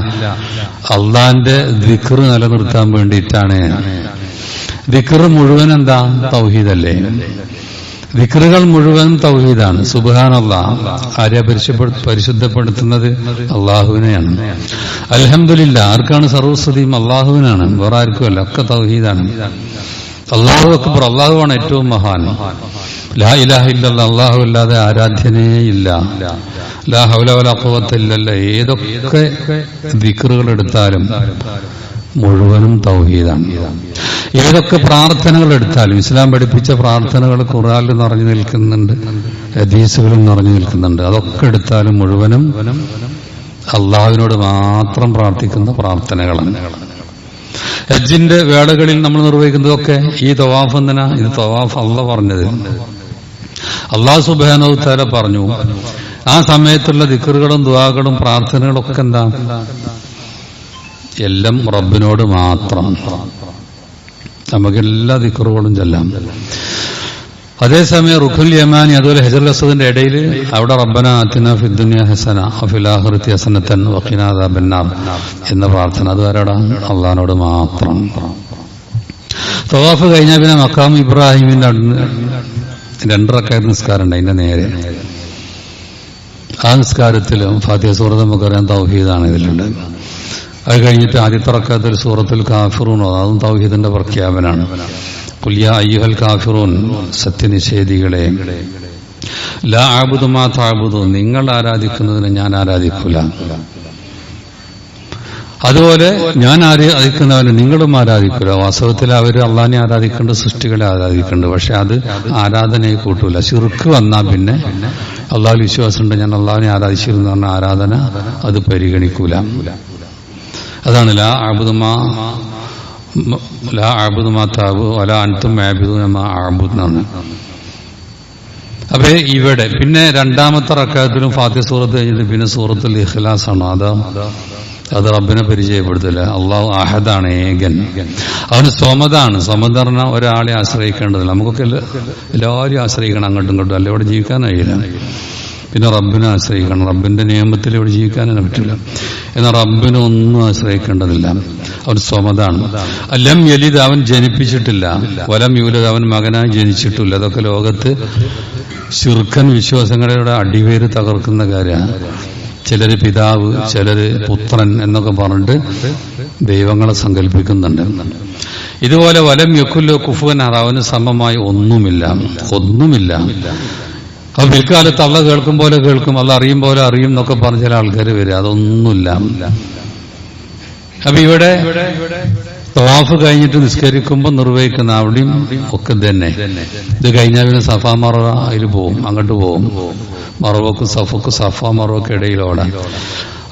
അള്ളാന്റെ ദിക്കർ നിലനിർത്താൻ വേണ്ടിയിട്ടാണ്. ദിക്കർ മുഴുവൻ എന്താ? തൗഹീദല്ലേ. വിക്രുകൾ മുഴുവൻ തൗഹീദാണ്. സുബാനല്ല ആരെ പരിശുദ്ധ പരിശുദ്ധപ്പെടുത്തുന്നത് അള്ളാഹുവിനെയാണ് അലഹമില്ല ആർക്കാണ് സർവസ്വതിയും അള്ളാഹുവിനാണ് വേറെ ആർക്കുമല്ല ഒക്കെ തൗഹീദാണ്. അള്ളാഹു അക്ബർ. അള്ളാഹുവാണ് ഏറ്റവും മഹാൻ. ലാ ഇലാഹ ഇല്ലല്ല. അള്ളാഹു അല്ലാതെ ആരാധ്യനേ ഇല്ല. ലാ ഹൗല വല ഖുവത്തില്ലല്ല ഏതൊക്കെ ദിക്റുകൾ എടുത്താലും മുഴുവനും തൗഹീദാണ്. ഏതൊക്കെ പ്രാർത്ഥനകൾ എടുത്താലും ഇസ്ലാം പഠിപ്പിച്ച പ്രാർത്ഥനകൾ ഖുറാനിൽ നിറഞ്ഞു നിൽക്കുന്നുണ്ട് ഹദീസുകളിൽ നിറഞ്ഞു നിൽക്കുന്നുണ്ട്. അതൊക്കെ എടുത്താലും മുഴുവനും അള്ളാഹുവിനോട് മാത്രം പ്രാർത്ഥിക്കുന്ന പ്രാർത്ഥനകളാണ്. ഹജ്ജിന്റെ വേളകളിൽ നമ്മൾ നിർവഹിക്കുന്നതൊക്കെ ഈ തവാഫ് എന്തിനാ? ഇത് തവാഫ് അല്ല പറഞ്ഞത്. അള്ളാഹു സുബാനവ് തല പറഞ്ഞു ആ സമയത്തുള്ള ദിക്കറുകളും ദുവാകളും പ്രാർത്ഥനകളൊക്കെ എന്താ? എല്ലാം റബ്ബിനോട് മാത്രം. നമുക്ക് എല്ലാ ദിക്കറുകളും ചെല്ലാം. അതേസമയം റുഖുൽ യമാനി അതുപോലെ ഹജർ അസദിന്റെ ഇടയിൽ അവിടെ റബ്ബന അത്തിന ഫിദ്ദുനിയ ഹസന അഫിലാഹൃത്തി ഹസനത്തൻ വഖിനാദ ബന്നാർ എന്ന പ്രാർത്ഥന. അത് ആരാടാ അള്ളഹാനോട് മാത്രം. തവാഫ് കഴിഞ്ഞാൽ പിന്നെ മക്കാം ഇബ്രാഹിമിന്റെ രണ്ടറക്കായ നിസ്കാരം ഉണ്ട് അതിന്റെ നേരെ. ആ നിസ്കാരത്തിലും ഫാത്തിഹ സൂറത്ത് നമുക്കറിയാം തൗഹീദാണ് ഇതിലുണ്ട്. അത് കഴിഞ്ഞിട്ട് ആദ്യത്തെ റക്കാത്തിൽ സൂറത്തുൽ കാഫിറൂൺ അതും തൗഹീദിന്റെ പ്രഖ്യാപനാണ് കുല്യ അയ്യുഹൽ കാഫിറൂൻ സത്യനിഷേധികളെ. ലാ ആബുദുമാ താബുദു നിങ്ങൾ ആരാധിക്കുന്നതിന് ഞാൻ ആരാധിക്കൂല. അതുപോലെ ഞാൻ ആരാധിക്കുന്നവന് നിങ്ങളും ആരാധിക്കൂല. വാസ്തവത്തിൽ അവർ അള്ളാഹിനെ ആരാധിക്കേണ്ട സൃഷ്ടികളെ ആരാധിക്കേണ്ട. പക്ഷെ അത് ആരാധനയെ കൂട്ടൂല. ശിർക്ക് വന്നാൽ പിന്നെ അള്ളാഹു വിശ്വാസമുണ്ട് ഞാൻ അള്ളാഹിനെ ആരാധിച്ചിരുന്നു പറഞ്ഞ ആരാധന അത് പരിഗണിക്കൂല. അതാണ് ലാ ലാ അൻതും അപ്പൊ ഇവിടെ പിന്നെ രണ്ടാമത്തെ റക്കാത്തിലും ഫാത്തിഹ സൂറത്ത് കഴിഞ്ഞിട്ട് പിന്നെ സൂറത്തുൽ ഇഖ്ലാസ് ആണ് അതാ അത് റബ്ബിനെ പരിചയപ്പെടുത്തില്ല അള്ളാഹു അഹദാണ് ഏകൻ. അവന് സ്വമതാണ്. സ്വമത ഒരാളെ ആശ്രയിക്കേണ്ടതില്ല. നമുക്കൊക്കെ എല്ലാ- എല്ലാവരും ആശ്രയിക്കണം അങ്ങോട്ടും ഇങ്ങോട്ടും. അല്ല? ഇവിടെ ജീവിക്കാൻ കഴിയില്ല. പിന്നെ റബ്ബിനെ ആശ്രയിക്കണം. റബ്ബിന്റെ നിയമത്തിൽ ഇവിടെ ജീവിക്കാനേ പറ്റില്ല എന്നാൽ റബ്ബിനെ ഒന്നും ആശ്രയിക്കേണ്ടതില്ല. അവൻ സ്വമതാണ്. അല്ലം യലിത് അവൻ ജനിപ്പിച്ചിട്ടില്ല. വലം യൂലത് അവൻ മകനായി ജനിച്ചിട്ടില്ല. അതൊക്കെ ലോകത്ത് ശുർഖൻ വിശ്വാസങ്ങളുടെ അടിവേര് തകർക്കുന്ന കാര്യമാണ്. ചിലര് പിതാവ് ചിലര് പുത്രൻ എന്നൊക്കെ പറഞ്ഞിട്ട് ദൈവങ്ങളെ സങ്കല്പിക്കുന്നുണ്ട്. ഇതുപോലെ വലം യക്കുല്ലോ കുഫുവൻ അറാവിന് സമമായി ഒന്നുമില്ല. ഒന്നുമില്ല. അപ്പൊ പിൽക്കാലത്ത് അള്ള കേൾക്കും പോലെ കേൾക്കും അള്ള അറിയും പോലെ അറിയും എന്നൊക്കെ പറഞ്ഞ ചില ആൾക്കാർ വരിക അതൊന്നുമില്ല. അപ്പൊ ഇവിടെ തവാഫ് കഴിഞ്ഞിട്ട് നിസ്കരിക്കുമ്പോൾ നിർവഹിക്കുന്ന അവിടെയും ഒക്കെ തന്നെ ഇത് കഴിഞ്ഞാൽ പിന്നെ സഫാ മറവ അതിൽ പോവും അങ്ങോട്ട് പോവും മറവക്കും സഫക്കും സഫ മറവക്കും ഇടയിലോടെ.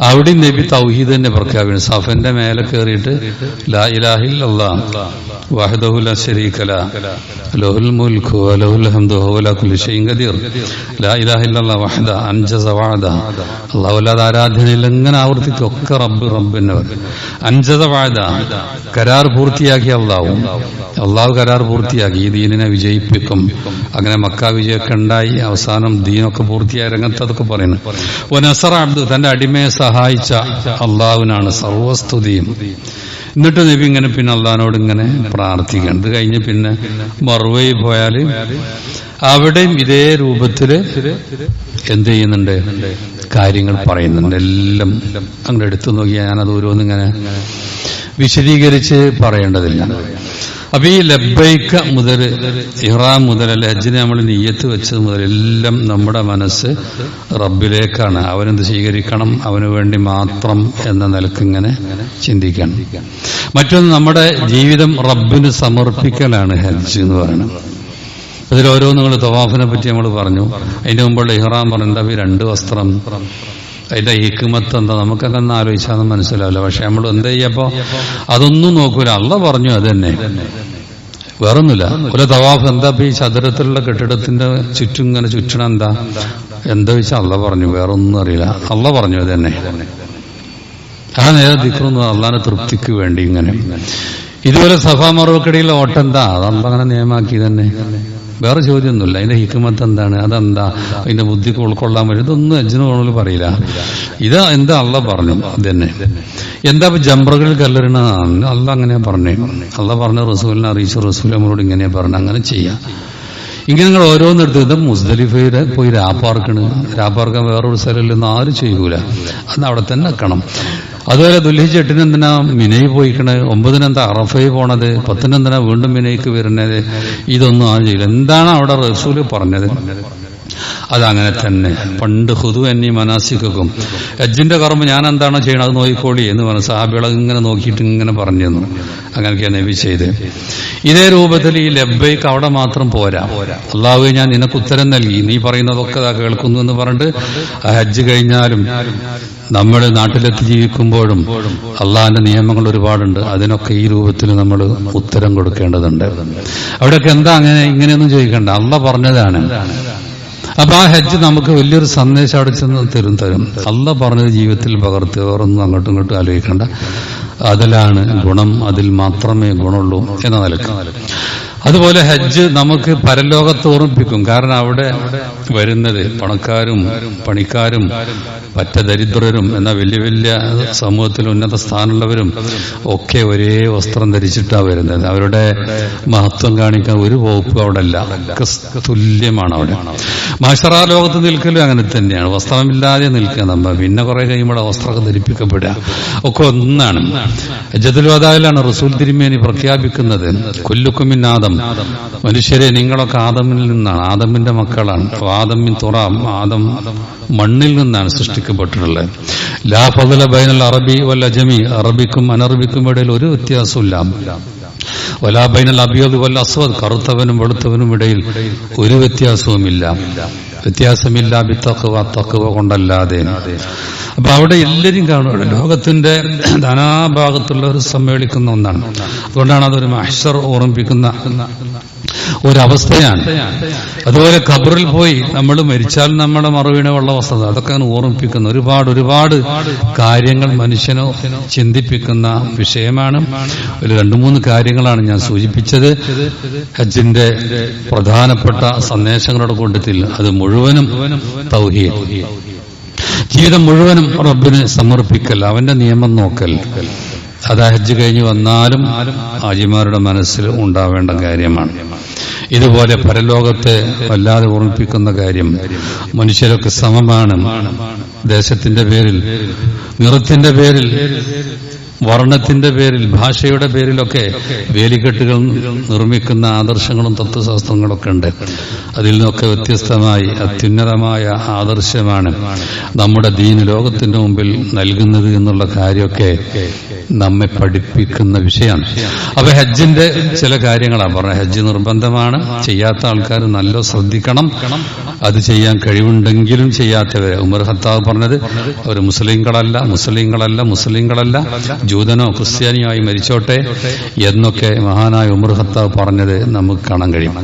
അവിടെ നബി തൗഹീദ് തന്നെ സഫന്റെ മേലെ കയറിയിട്ട് ലാ ഇലാഹിൽ ലാ വഹദ ഒക്കെ റബ്ബ് എന്നവർ പറയും. അൻജസ കരാർ പൂർത്തിയാക്കി അള്ളാഹു അള്ളാഹു കരാർ പൂർത്തിയാക്കി. ഈ ദീനിനെ വിജയിപ്പിക്കും. അങ്ങനെ മക്ക വിജയമൊക്കെ ഉണ്ടായി. അവസാനം ദീനൊക്കെ പൂർത്തിയായ. രംഗത്ത് അതൊക്കെ പറയുന്നു. തന്റെ അടിമയെ സഹായിച്ച അള്ളാഹുവിനാണ് സർവസ്തുതിയും. എന്നിട്ട് നബി ഇങ്ങനെ പിന്നെ അള്ളഹാനോട് ഇങ്ങനെ പ്രാർത്ഥിക്കണം ഇത് കഴിഞ്ഞ് പിന്നെ മറുവയിൽ പോയാൽ അവിടെയും ഇതേ രൂപത്തിൽ എന്ത് ചെയ്യുന്നുണ്ട്? കാര്യങ്ങൾ പറയുന്നുണ്ട്. എല്ലാം അങ്ങോട്ട് എടുത്തു നോക്കിയാൽ ഞാനത് ഓരോന്നിങ്ങനെ വിശദീകരിച്ച് പറയേണ്ടതില്ല. അപ്പൊ ഈ ലബൈക്ക മുതൽ ഇറാം മുതൽ അല്ലെ നമ്മൾ നെയ്യത്ത് വെച്ചത് മുതൽ എല്ലാം നമ്മുടെ മനസ്സ് റബ്ബിലേക്കാണ്. അവനെന്ത് സ്വീകരിക്കണം? അവന് വേണ്ടി മാത്രം എന്ന നിലയ്ക്ക് ഇങ്ങനെ ചിന്തിക്കണം. മറ്റൊന്ന് നമ്മുടെ ജീവിതം റബ്ബിന് സമർപ്പിക്കലാണ് ഹജ്ജ് എന്ന് പറയുന്നത്. അതിൽ ഓരോന്നുകൾ തവാഫിനെ പറ്റി നമ്മൾ പറഞ്ഞു. അതിന്റെ മുമ്പുള്ള ഇഹ്റാം പറഞ്ഞിട്ട് ഈ രണ്ട് വസ്ത്രം? അതിന്റെ ഹിക്കുമത്ത് എന്താ? നമുക്കൊക്കെ ഒന്ന് ആലോചിച്ചാൽ മനസ്സിലാവില്ല. പക്ഷെ നമ്മൾ എന്ത് ചെയ്യപ്പോ അതൊന്നും നോക്കൂല. അള്ള പറഞ്ഞു അത് തന്നെ. വേറൊന്നുമില്ല. ഒരു തവാഫ് എന്താ ഈ ചതുരത്തിലുള്ള കെട്ടിടത്തിന്റെ ചുറ്റും ഇങ്ങനെ ചുറ്റണം എന്താ? എന്താ വെച്ചാൽ അള്ള പറഞ്ഞു. വേറൊന്നും അറിയില്ല. അള്ള പറഞ്ഞു അത് തന്നെ. ആ നേരെ അള്ളാന്റെ തൃപ്തിക്ക് വേണ്ടി ഇങ്ങനെ. ഇതുപോലെ സഫാ മറവക്കിടയിലെ ഓട്ടം എന്താ? അതല്ല അങ്ങനെ നിയമാക്കി തന്നെ. വേറെ ചോദ്യമൊന്നുമില്ല. അതിന്റെ ഹിക്കുമത്ത് എന്താണ്? അതെന്താ? അതിന്റെ ബുദ്ധിക്ക് ഉൾക്കൊള്ളാൻ പറ്റും. ഇതൊന്നും അജ്ജന് കോണിൽ പറയില്ല. ഇത് എന്താ അള്ള പറഞ്ഞു? ഇതന്നെ എന്താ ജംബറുകൾ കല്ലെറിയണതാണ് അള്ള അങ്ങനെ പറഞ്ഞേ. അള്ള പറഞ്ഞ റസൂലിനെ അറിയിച്ചു റസൂൽ നമ്മളോട് ഇങ്ങനെ പറഞ്ഞു. അങ്ങനെ ചെയ്യാം. ഇങ്ങനെ നിങ്ങൾ ഓരോന്നെടുത്ത് ഇത് മുസ്ദലിഫയുടെ പോയി രാപ്പാർക്കണ്. രാപ്പാർക്കാൻ വേറൊരു സ്ഥലമില്ലെന്ന് ആരും ചെയ്യൂല. അന്ന് അവിടെ തന്നെ നിൽക്കണം അതുപോലെ ദുൽഹിജ് എട്ടിനെന്തിനാ മിനയി പോയിക്കണത് ഒമ്പതിനെന്താ അറഫയിൽ പോണത്? പത്തിനെന്തിനാ വീണ്ടും മിനയ്ക്ക് വരുന്നത്? ഇതൊന്നും ആ ചെയ്യില്ല. എന്താണ് അവിടെ റസൂൽ പറഞ്ഞത്? അതങ്ങനെ തന്നെ. പണ്ട് ഹുദു എന്നി മനാസിക്കും ഹജ്ജിന്റെ കർമ്മ ഞാൻ എന്താണോ ചെയ്യണം അത് നോക്കിക്കോളി എന്ന് പറഞ്ഞു സാബിള ഇങ്ങനെ നോക്കിയിട്ട് ഇങ്ങനെ പറഞ്ഞു തന്നു. അങ്ങനെയൊക്കെയാണ് നബി ചെയ്ത്. ഇതേ രൂപത്തിൽ ഈ ലബ്ബൈക്ക് അവിടെ മാത്രം പോരാ. അള്ളാഹു ഞാൻ നിനക്ക് ഉത്തരം നൽകി. നീ പറയുന്നതൊക്കെ കേൾക്കുന്നു എന്ന് പറഞ്ഞിട്ട് ഹജ്ജ് കഴിഞ്ഞാലും നമ്മൾ നാട്ടിലെത്തി ജീവിക്കുമ്പോഴും അള്ളാഹിന്റെ നിയമങ്ങൾ ഒരുപാടുണ്ട്. അതിനൊക്കെ ഈ രൂപത്തിൽ നമ്മൾ ഉത്തരം കൊടുക്കേണ്ടതുണ്ട്. അവിടെയൊക്കെ എന്താ അങ്ങനെ ഇങ്ങനെയൊന്നും ചോദിക്കണ്ട. അള്ള പറഞ്ഞതാണ്. അപ്പൊ ആ ഹജ്ജ് നമുക്ക് വലിയൊരു സന്ദേശം അവിടെ ചെന്ന് തരും തരും. അല്ല പറഞ്ഞത് ജീവിതത്തിൽ പകർത്തി വേറൊന്നും അങ്ങോട്ടും ഇങ്ങോട്ടും ആലോചിക്കേണ്ട. അതിലാണ് ഗുണം അതിൽ മാത്രമേ ഗുണമുള്ളൂ എന്ന നിലയ്ക്ക്. അതുപോലെ ഹജ്ജ് നമുക്ക് പരലോകത്ത് ഓർമ്മിപ്പിക്കും. കാരണം അവിടെ വരുന്നത് പണക്കാരും പണിക്കാരും പറ്റ ദരിദ്രരും എന്ന വലിയ വലിയ സമൂഹത്തിൽ ഉന്നത സ്ഥാനമുള്ളവരും ഒക്കെ ഒരേ വസ്ത്രം ധരിച്ചിട്ടാണ് വരുന്നത്. അവരുടെ മഹത്വം കാണിക്കാൻ ഒരു വകുപ്പ് അവിടെ അല്ല. തുല്യമാണ് അവിടെ. മാഷറാ ലോകത്ത് നിൽക്കലും അങ്ങനെ തന്നെയാണ്. വസ്ത്രമില്ലാതെ നിൽക്കുക നമ്മൾ. പിന്നെ കുറെ കഴിയുമ്പോൾ വസ്ത്രമൊക്കെ ധരിപ്പിക്കപ്പെടുക. ഒക്കെ ഒന്നാണ്. ജതുൽവദായിലാണ് റസൂൽ തിരുമേനി പ്രഖ്യാപിക്കുന്നത്. കൊല്ലുക്കുമിൻ ആദം. മനുഷ്യരെ നിങ്ങളൊക്കെ ആദമിൽ നിന്നാണ്. ആദമിന്റെ മക്കളാണ്. ആദമിൻ തുറാം ആദം മണ്ണിൽ നിന്നാണ് സൃഷ്ടിക്കപ്പെട്ടിട്ടുള്ളത്. ലാ ഫതല ബൈനൽ അറബി വല്ല അജമി. അറബിക്കും അനറബിക്കും ഇടയിൽ ഒരു വ്യത്യാസമില്ല വലാ ബൈനൽ അബിയത് വല്ല അസ്വദ്. കറുത്തവനും വെളുത്തവനും ഇടയിൽ ഒരു വ്യത്യാസവുമില്ല. വ്യത്യാസമില്ല ബിത്തക്കുവ തക്കുവ കൊണ്ടല്ലാതെ. അപ്പൊ അവിടെ എല്ലാവരും കാണും. ലോകത്തിന്റെ ധനാഭാഗത്തുള്ളവർ സമ്മേളിക്കുന്ന ഒന്നാണ്. അതുകൊണ്ടാണ് അതൊരു മഹ്ഷർ ഓർമ്മിപ്പിക്കുന്ന ഒരവസ്ഥയാണ്. അതുപോലെ ഖബറിൽ പോയി നമ്മൾ മരിച്ചാൽ നമ്മുടെ മറുവീണുള്ള വസ്തുത അതൊക്കെ ഓർമ്മിപ്പിക്കുന്ന. ഒരുപാട് ഒരുപാട് കാര്യങ്ങൾ മനുഷ്യനോ ചിന്തിപ്പിക്കുന്ന വിഷയമാണ്. ഒരു രണ്ടു മൂന്ന് കാര്യങ്ങളാണ് ഞാൻ സൂചിപ്പിച്ചത്. ഹജ്ജിന്റെ പ്രധാനപ്പെട്ട സന്ദേശങ്ങളോട് കൂട്ടത്തിൽ അത് മുഴുവനും തൗഹീദ്. ജീവിതം മുഴുവനും റബ്ബിന് സമർപ്പിക്കൽ അവന്റെ നിയമം നോക്കൽ. അത് ഹജ്ജ് കഴിഞ്ഞ് വന്നാലും ആജിമാരുടെ മനസ്സിൽ ഉണ്ടാവേണ്ട കാര്യമാണ്. ഇതുപോലെ പരലോകത്തെ വല്ലാതെ ഓർമ്മിപ്പിക്കുന്ന കാര്യം മനുഷ്യരൊക്കെ സമമാണ്. ദേശത്തിന്റെ പേരിൽ നിറത്തിന്റെ പേരിൽ വർണത്തിന്റെ പേരിൽ ഭാഷയുടെ പേരിലൊക്കെ വേലിക്കെട്ടുകൾ നിർമ്മിക്കുന്ന ആദർശങ്ങളും തത്വശാസ്ത്രങ്ങളൊക്കെ ഉണ്ട്. അതിൽ നിന്നൊക്കെ വ്യത്യസ്തമായി അത്യുന്നതമായ ആദർശമാണ് നമ്മുടെ ദീന ലോകത്തിന്റെ മുമ്പിൽ നൽകുന്നത് എന്നുള്ള കാര്യമൊക്കെ നമ്മെ പഠിപ്പിക്കുന്ന വിഷയമാണ്. അപ്പൊ ഹജ്ജിന്റെ ചില കാര്യങ്ങളാണ്. പറഞ്ഞത് ഹജ്ജ് നിർബന്ധമാണ്. ചെയ്യാത്ത ആൾക്കാർ നല്ല ശ്രദ്ധിക്കണം. അത് ചെയ്യാൻ കഴിവുണ്ടെങ്കിലും ചെയ്യാത്തവരെ. ഉമർ ഹത്താവ് പറഞ്ഞത് അവർ മുസ്ലിങ്ങളല്ല മുസ്ലിങ്ങളല്ല മുസ്ലിങ്ങളല്ല ജൂതനോ ക്രിസ്ത്യാനിയോ ആയി മരിച്ചോട്ടെ എന്നൊക്കെ മഹാനായ ഉമർ ഖത്താബ് പറഞ്ഞത് നമുക്ക് കാണാൻ കഴിയും.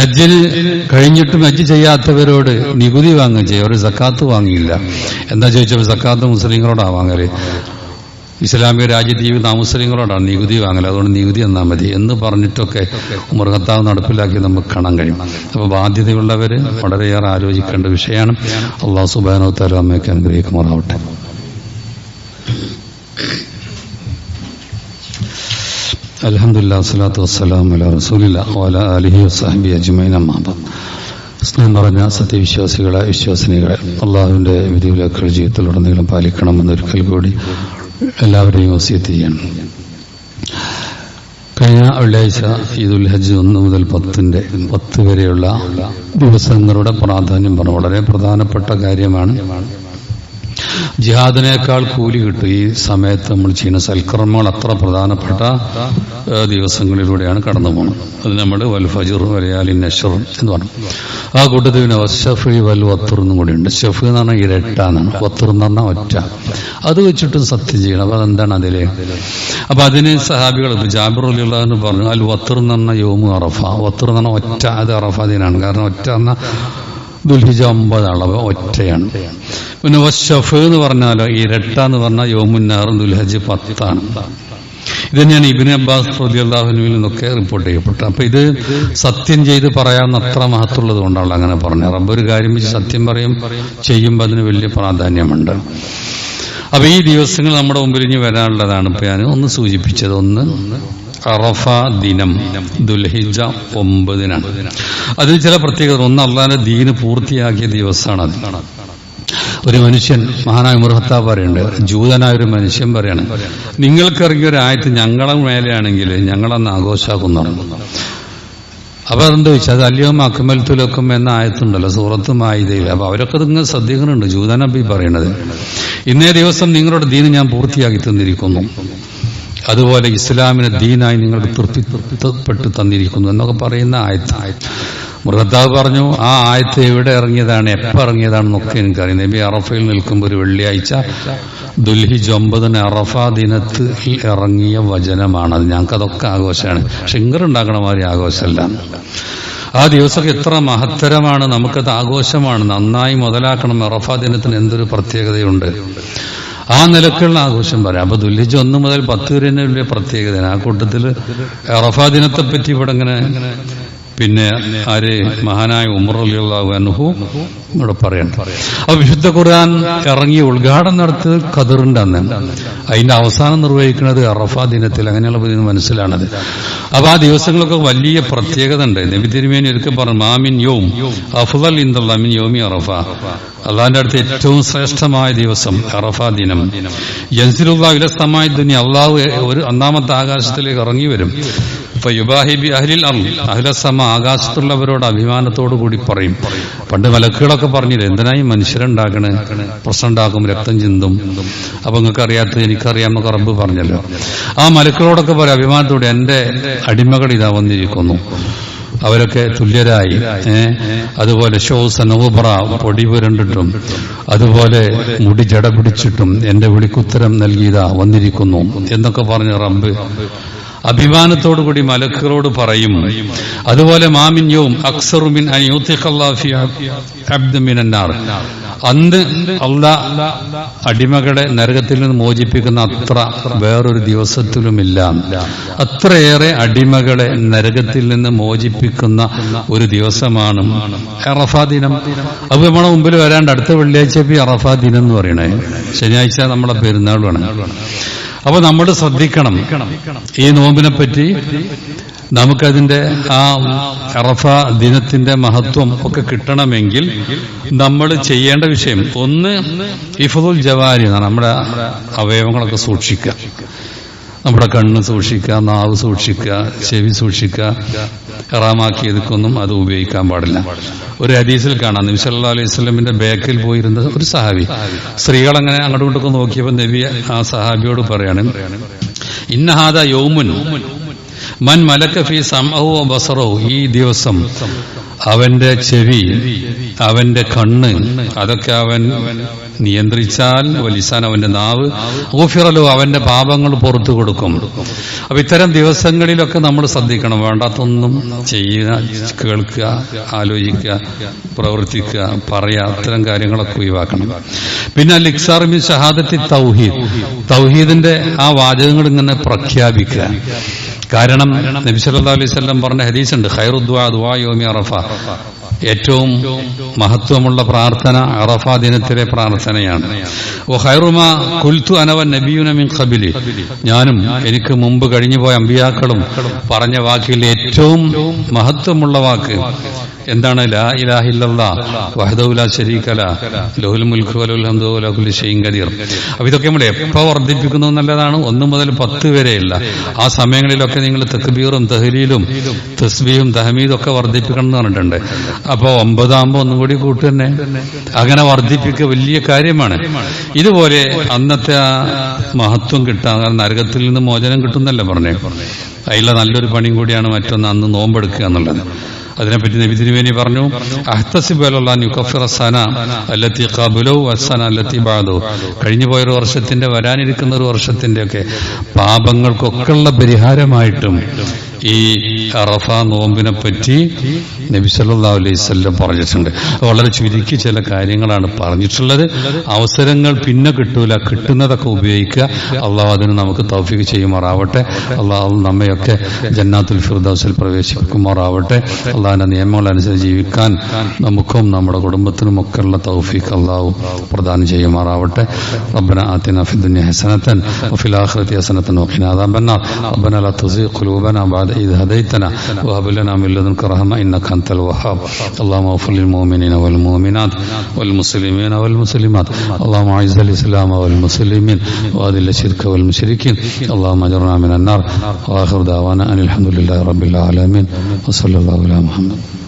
ഹജ്ജിന് കഴിഞ്ഞിട്ടും ഹജ്ജ് ചെയ്യാത്തവരോട് നികുതി വാങ്ങുകയും ചെയ്യും. അവർ സക്കാത്ത് വാങ്ങിയില്ല. എന്താ ചോദിച്ചപ്പോൾ സക്കാത്ത് മുസ്ലിങ്ങളോടാ വാങ്ങൽ? ഇസ്ലാമിക രാജ്യദ്വീപ് താമസങ്ങളോടാണ് നികുതി വാങ്ങൽ അതുകൊണ്ട് നികുതി എന്നാ മതി എന്ന് പറഞ്ഞിട്ടൊക്കെ ഉമർ നടപ്പിലാക്കി നമുക്ക് കാണാൻ കഴിയും. അപ്പോൾ ബാധ്യതയുള്ളവര് വളരെയേറെ ആലോചിക്കേണ്ട വിഷയമാണ്. അള്ളാഹു സുബാനോ തലാമയ്ക്ക് അനുഗ്രഹിക്കുമാറാവട്ടെ. അലഹമുല്ലാ വസ്സലാത്തു വസ്സലാം അല റസൂലില്ല ഓല അലിഹി സ്നേഹം പറഞ്ഞ സത്യവിശ്വാസികളെ വിശ്വാസിനികളെ അള്ളാഹുവിന്റെ വിധിവിലക്കുകൾ ജീവിതത്തിലുടനീളം പാലിക്കണമെന്നൊരിക്കൽ കൂടി എല്ലാവരെയും വസിയത്ത് ചെയ്യണം. കഴിഞ്ഞ വെള്ളിയാഴ്ച ഈദുൽ ഹജ്ജ് ഒന്ന് മുതൽ പത്തിന്റെ പത്ത് വരെയുള്ള ദിവസങ്ങളുടെ പ്രാധാന്യം പറഞ്ഞു വളരെ പ്രധാനപ്പെട്ട കാര്യമാണ്. ജിഹാദിനേക്കാൾ കൂലി കിട്ടും. ഈ സമയത്ത് നമ്മൾ ചെയ്യുന്ന സൽക്കർമ്മങ്ങൾ അത്ര പ്രധാനപ്പെട്ട ദിവസങ്ങളിലൂടെയാണ് കടന്നു പോകുന്നത്. അത് നമ്മൾ വൽ ഫജുർ വലയാലി നഷർ എന്ന് പറഞ്ഞു ആ കൂട്ടത്തിൽ പിന്നെ വസ്ഷഫ് വൽ വത്തുർ എന്നും കൂടി ഉണ്ട്. ഷഫ് എന്ന് പറഞ്ഞാൽ ഇരട്ട എന്നാണ് വത്തുർ എന്ന് പറഞ്ഞാൽ ഒറ്റ. അത് വെച്ചിട്ടും സത്യം ചെയ്യണം. അപ്പൊ അതെന്താണ് അതിലെ? അപ്പൊ അതിന് സഹാബികൾ ജാബിർ അലിയുള്ളതെന്ന് പറഞ്ഞു അൽ വത്തുർ എന്ന് പറഞ്ഞാൽ യോമു അറഫ. വത്തുർ എന്ന് പറഞ്ഞാൽ ഒറ്റ അത് അറഫ ദിനാണ്. കാരണം ഒറ്റ എന്ന ദുൽഹിജ ഒമ്പത് അളവ് ഒറ്റയാണ്. പിന്നെ വഷഫ് എന്ന് പറഞ്ഞാലോ ഇരട്ട എന്ന് പറഞ്ഞാൽ യോമുന്നാറും ദുൽഹജ് പത്താണ്. ഇത് ഞാൻ ഇബിൻ അബ്ബാസ് റളിയല്ലാഹുവിൽ നിന്നൊക്കെ റിപ്പോർട്ട് ചെയ്യപ്പെട്ടു. അപ്പൊ ഇത് സത്യം ചെയ്ത് പറയാവുന്ന അത്ര മഹത്തുള്ളത് കൊണ്ടാണ് അങ്ങനെ പറഞ്ഞത്. റബ്ബ് ഒരു കാര്യം വെച്ച് സത്യം പറയും ചെയ്യുമ്പോൾ അതിന് വലിയ പ്രാധാന്യമുണ്ട്. അപ്പൊ ഈ ദിവസങ്ങൾ നമ്മുടെ മുമ്പിൽ ഇനി വരാനുള്ളതാണ്. ഇപ്പൊ ഞാൻ ഒന്ന് സൂചിപ്പിച്ചത് ഒന്ന് അറഫ ദിനം ദുൽഹിജ ഒമ്പതിനാണ്. അതിൽ ചില പ്രത്യേകത ഒന്ന് അള്ളാന്റെ ദീന് പൂർത്തിയാക്കിയ ദിവസമാണ് അത്. ഒരു മനുഷ്യൻ മഹാനായ മുർഹത്ത പറയുന്നുണ്ട് ജൂതനായ ഒരു മനുഷ്യൻ പറയാണ് നിങ്ങൾക്കിറങ്ങിയ ഒരു ആയത്ത് ഞങ്ങളെ മേലെയാണെങ്കിൽ ഞങ്ങളന്ന് ആഘോഷാക്കുന്നു അപ്പൊ അതെന്താ വെച്ചാൽ അത് അല്യവും അക്കമൽത്തുലക്കും എന്ന ആയത്തുണ്ടല്ലോ സൂറത്ത് മായിതയിൽ അപ്പൊ അവരൊക്കെ നിങ്ങൾ ശ്രദ്ധിക്കുന്നുണ്ട് ജൂതനബി പറയണത് ഇന്നേ ദിവസം നിങ്ങളുടെ ദീന് ഞാൻ പൂർത്തിയാക്കി തന്നിരിക്കുന്നു. അതുപോലെ ഇസ്ലാമിനെ ദീനായി നിങ്ങൾക്ക് തൃപ്തിപ്പെട്ട് തന്നിരിക്കുന്നു എന്നൊക്കെ പറയുന്ന ആയത്ത്. മൃഗത്താവ് പറഞ്ഞു ആ ആയത്ത് എവിടെ ഇറങ്ങിയതാണ് എപ്പോൾ ഇറങ്ങിയതാണെന്നൊക്കെ എനിക്കറിയാം. നബി അറഫയിൽ നിൽക്കുമ്പോൾ ഒരു വെള്ളിയാഴ്ച ദുൽഹിജ് ഒമ്പതിന് അറഫ ദിനത്ത് ഇറങ്ങിയ വചനമാണ്. അത് ഞങ്ങൾക്ക് അതൊക്കെ ആഘോഷമാണ്. പക്ഷെ ഇങ്ങറുണ്ടാക്കണ മാതിരി ആഘോഷമല്ല. ആ ദിവസമൊക്കെ എത്ര മഹത്തരമാണ്. നമുക്കത് ആഘോഷമാണ്. നന്നായി മുതലാക്കണം. അറഫ ദിനത്തിന് എന്തൊരു പ്രത്യേകതയുണ്ട്. ആ നിലക്കുള്ള ആഘോഷം പറയാം. അപ്പൊ ദുല്ലിജ് ഒന്ന് മുതൽ പത്ത് വരെ വലിയ പ്രത്യേകതയാണ് ആ കൂട്ടത്തിൽ അറഫാ ദിനത്തെ പറ്റി ഇവിടെ ഇങ്ങനെ പിന്നെ ആര് മഹാനായ ഉമർ അലിയാഹു അനുഹു ഇവിടെ പറയണം. അപ്പൊ വിശുദ്ധ ഖുർആൻ ഇറങ്ങി ഉദ്ഘാടനം നടത്തിയത് ഖദറിന്റെ അന്ന് അതിന്റെ അവസാനം നിർവഹിക്കുന്നത് അറഫ ദിനത്തിൽ അങ്ങനെയുള്ള ഒരു മനസ്സിലാണത്. അപ്പൊ ആ ദിവസങ്ങളൊക്കെ വലിയ പ്രത്യേകത ഉണ്ട്. നബി തിരുമേനി ഒരിക്കൽ പറഞ്ഞു മാമിൻ യോം അഫ്വൽ ഇന്ദുള്ള യോമി അറഫ. അള്ളാന്റെ അടുത്ത് ഏറ്റവും ശ്രേഷ്ഠമായ ദിവസം അറഫ ദിനം. യൻസിലുള്ള വിലസ്തമായ ദുനി അള്ളാഹു ഒരു ഒന്നാമത്തെ ആകാശത്തിലേക്ക് ഇറങ്ങി വരും. ഇപ്പൊ യുബാഹിബി അഹ്ലിൽ അഹ്ലസമ ആകാശത്തുള്ളവരോട് അഭിമാനത്തോടു കൂടി പറയും. പണ്ട് മലക്കുകളൊക്കെ പറഞ്ഞില്ല എന്തിനായി മനുഷ്യരുണ്ടാക്കണ്? പ്രശ്നം ഉണ്ടാക്കും രക്തം ചിന്തും. അപ്പൊ നിങ്ങൾക്ക് അറിയാത്തത് എനിക്കറിയാമെന്നൊക്കെ റബ്ബ് പറഞ്ഞല്ലോ. ആ മലക്കുകളോടൊക്കെ പറയും അഭിമാനത്തോടെ എന്റെ അടിമകൾ ഇതാ വന്നിരിക്കുന്നു. അവരൊക്കെ തുല്യരായി. അതുപോലെ ഷോസ് നൂബ്ര പൊടി പുരണ്ടിട്ടും അതുപോലെ മുടി ജട പിടിച്ചിട്ടും എന്റെ വിളിക്കുത്തരം നൽകിയതാ വന്നിരിക്കുന്നു. എന്നൊക്കെ പറഞ്ഞ റബ്ബ് അഭിമാനത്തോടുകൂടി മലക്കുകളോട് പറയും അതുപോലെ മാമിന്യവും അക്സറുമിൻ അബ്ദമിനാർ അന്ന് അല്ല അടിമകളെ നരകത്തിൽ നിന്ന് മോചിപ്പിക്കുന്ന അത്ര വേറൊരു ദിവസത്തിലുമില്ല. അത്രയേറെ അടിമകളെ നരകത്തിൽ നിന്ന് മോചിപ്പിക്കുന്ന ഒരു ദിവസമാണ് അറഫാ ദിനം. അപ്പൊ നമ്മുടെ മുമ്പിൽ വരാണ്ട് അടുത്ത വെള്ളിയാഴ്ച അറഫാ ദിനം എന്ന് പറയണേ. ശനിയാഴ്ച നമ്മളെ പെരുന്നാളാണ് അപ്പൊ നമ്മൾ ശ്രദ്ധിക്കണം. ഈ നോമ്പിനെ പറ്റി നമുക്കതിന്റെ ആ അറഫ ദിനത്തിന്റെ മഹത്വം ഒക്കെ കിട്ടണമെങ്കിൽ നമ്മൾ ചെയ്യേണ്ട വിഷയം ഒന്ന് ഇഫദുൽ ജവാരി നമ്മുടെ അവയവങ്ങളൊക്കെ സൂക്ഷിക്കുക. നമ്മുടെ കണ്ണ് സൂക്ഷിക്കുക നാവ് സൂക്ഷിക്കുക ചെവി സൂക്ഷിക്കുക ഹറാമാക്കിയതൊക്കൊന്നും അത് ഉപയോഗിക്കാൻ പാടില്ല. ഒരു ഹദീസിൽ കാണാം. നബി സല്ലാ അലൈഹി സ്വലമിന്റെ ബാക്കിൽ പോയിരുന്ന ഒരു സഹാബി. സ്ത്രീകൾ അങ്ങനെ അങ്ങോട്ടും ഇങ്ങോട്ടൊക്കെ നോക്കിയപ്പോൾ നബി ആ സഹാബിയോട് പറയാണ് ഇന്നഹാദ യൗമുൻ മൻ മലക്ക ഫി സമഹു ബസറോ ഈ ദിവസം അവന്റെ ചെവി അവന്റെ കണ്ണ് അതൊക്കെ അവൻ നിയന്ത്രിച്ചാൽ വലിസാൻ അവന്റെ നാവ് ഊഫിറലോ അവന്റെ പാപങ്ങൾ പുറത്തു കൊടുക്കും. അപ്പൊ ഇത്തരം ദിവസങ്ങളിലൊക്കെ നമ്മൾ ശ്രദ്ധിക്കണം. വേണ്ടാത്തൊന്നും ചെയ്യുക കേൾക്കുക ആലോചിക്കുക പ്രവർത്തിക്കുക പറയുക അത്തരം കാര്യങ്ങളൊക്കെ ഒഴിവാക്കണം. പിന്നെ ലിക്സാർമി ഷഹാദത്തി തൗഹീദ്. തൗഹീദിന്റെ ആ വാചകങ്ങൾ ഇങ്ങനെ പ്രഖ്യാപിക്കുക. കാരണം നബി അലൈഹി പറഞ്ഞ ഹദീസ് ഉണ്ട് ഖൈറുദ്വാ യൗമി അറഫ. ഏറ്റവും മഹത്വമുള്ള പ്രാർത്ഥന അറഫ ദിനത്തിലെ പ്രാർത്ഥനയാണ്. ഓ ഹൈറുമ കുൽത്തു അനവൻ നബിയുന മിൻ ഖബിലി. ഞാനും എനിക്ക് മുമ്പ് കഴിഞ്ഞുപോയ അമ്പിയാക്കളും പറഞ്ഞ വാക്കിൽ ഏറ്റവും മഹത്വമുള്ള വാക്ക് എന്താണ് ലാ ഖദീർ. അപ്പോൾ ഇതൊക്കെ നമ്മൾ എപ്പോൾ വർദ്ധിപ്പിക്കുന്നു നല്ലതാണ് ഒന്ന് മുതൽ പത്ത് വരെയുള്ള. ആ സമയങ്ങളിലൊക്കെ നിങ്ങൾ തക്ബീറും തഹലീലും തസ്ബീയും തഹമീദും ഒക്കെ വർദ്ധിപ്പിക്കണം എന്ന് പറഞ്ഞിട്ടുണ്ട്. അപ്പോൾ ഒമ്പതാകുമ്പോൾ ഒന്നും കൂടി കൂട്ടു തന്നെ. അങ്ങനെ വർദ്ധിപ്പിക്കുക വലിയ കാര്യമാണ്. ഇതുപോലെ അന്നത്തെ ആ മഹത്വം കിട്ടാൻ നരകത്തിൽ നിന്ന് മോചനം കിട്ടുന്നല്ലേ പറഞ്ഞേ? അതിലെ നല്ലൊരു പണിയും കൂടിയാണ് മറ്റൊന്ന് അന്ന് നോമ്പെടുക്കുക എന്നുള്ളത്. അതിനെപ്പറ്റി നബി തിരുവേനി പറഞ്ഞു കഴിഞ്ഞു പോയൊരു വർഷത്തിന്റെ വരാനിരിക്കുന്ന ഒരു വർഷത്തിന്റെ ഒക്കെ പാപങ്ങൾക്കൊക്കെയുള്ള പരിഹാരമായിട്ടും ഈ അറഫ നോമ്പിനെ പറ്റി നബി സല്ലല്ലാഹു അലൈഹി വസല്ലം പറഞ്ഞിട്ടുണ്ട് വളരെ ചുരുക്കി ചില കാര്യങ്ങളാണ് പറഞ്ഞിട്ടുള്ളത് അവസരങ്ങൾ പിന്നെ കിട്ടൂല കിട്ടുന്നതൊക്കെ ഉപയോഗിക്കുക അള്ളാഹു അതിന് നമുക്ക് തൗഫീഖ് ചെയ്യുമാറാവട്ടെ അള്ളാഹു നമ്മയൊക്കെ ജന്നാത്തുൽ ഫിർദൗസിൽ പ്രവേശിപ്പിക്കുമാറാവട്ടെ അള്ളാഹിന്റെ നിയമങ്ങൾ അനുസരിച്ച് ജീവിക്കാൻ നമുക്കും നമ്മുടെ കുടുംബത്തിനും ഒക്കെ ഉള്ള തൗഫീഖ് അള്ളാഹു പ്രദാനം ചെയ്യുമാറാവട്ടെ ربنا آتنا في الدنيا حسنة وفي الآخرة حسنة وقنا عذاب النار ربنا لا تزغ قلوبنا بعد بعد إذ هديتنا وهب لنا من لدنك رحمة إنك أنت الوهاب. اللهم اغفر للمؤمنين والمؤمنات والمسلمين والمسلمات. اللهم أعز الإسلام والمسلمين وأذل الشرك والمشركين. اللهم أجرنا من النار. وآخر دعوانا أن الحمد لله رب العالمين. وصلى الله على محمد.